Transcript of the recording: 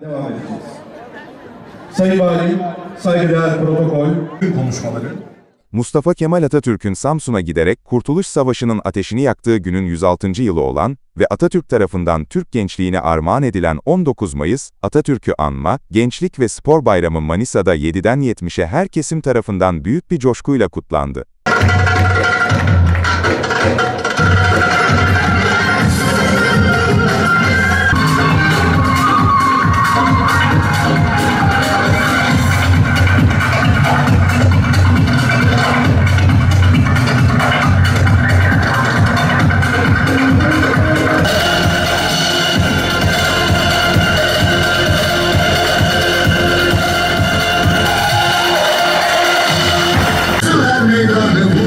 devam edeceğiz. Sayın Valim, saygıdeğer protokol, konuşmaları. Mustafa Kemal Atatürk'ün Samsun'a giderek Kurtuluş Savaşı'nın ateşini yaktığı günün 106. yılı olan ve Atatürk tarafından Türk gençliğine armağan edilen 19 Mayıs, Atatürk'ü anma, Gençlik ve Spor Bayramı Manisa'da 7'den 70'e her kesim tarafından büyük bir coşkuyla kutlandı. Almeida.